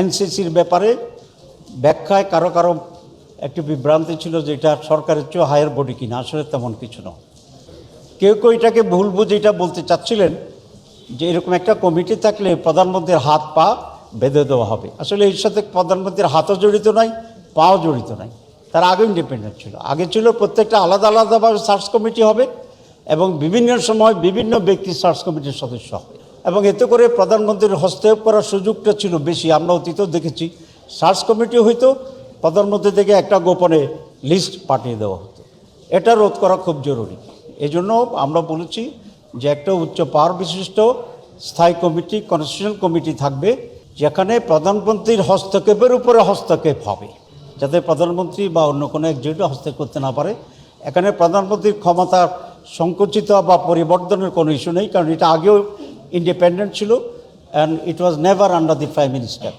এনসিসির ব্যাপারে ব্যাখ্যায় কারও কারও একটি বিভ্রান্তি ছিল যে এটা সরকারের চেয়ে হায়ার বডি কিনা, আসলে তেমন কিছু নয়। কেউ কেউ এটাকে ভুল বুঝে এটা বলতে চাচ্ছিলেন যে এরকম একটা কমিটি থাকলে প্রধানমন্ত্রীর হাত পা বেঁধে দেওয়া হবে। আসলে এর সাথে প্রধানমন্ত্রীর হাতও জড়িত নাই পাও জড়িত নাই তার আগে ইন্ডিপেন্ডেন্ট ছিল। আগে ছিল প্রত্যেকটা আলাদা আলাদাভাবে সার্চ কমিটি হবে এবং বিভিন্ন সময় বিভিন্ন ব্যক্তি সার্চ কমিটির সদস্য হবে। এবং এতে করে প্রধানমন্ত্রীর হস্তক্ষেপ করার সুযোগটা ছিল বেশি। আমরা অতীতেও দেখেছি। সার্চ কমিটি হইতো, প্রধানমন্ত্রী থেকে একটা গোপনে লিস্ট পাঠিয়ে দেওয়া হতো। এটা রোধ করা খুব জরুরি। এজন্য আমরা বলেছি যে একটা উচ্চ পাওয়ার বিশিষ্ট স্থায়ী কমিটি, কনস্টিটিউশন কমিটি থাকবে, যেখানে প্রধানমন্ত্রীর হস্তক্ষেপের উপরে হস্তক্ষেপ হবে, যাতে প্রধানমন্ত্রী বা অন্য কোনো একজনও হস্তক্ষেপ করতে না পারে। এখানে প্রধানমন্ত্রীর ক্ষমতা সংকুচিত বা পরিবর্তনের কোনো ইস্যু নেই, কারণ এটা আগেও independent chilo and it was never under the prime minister.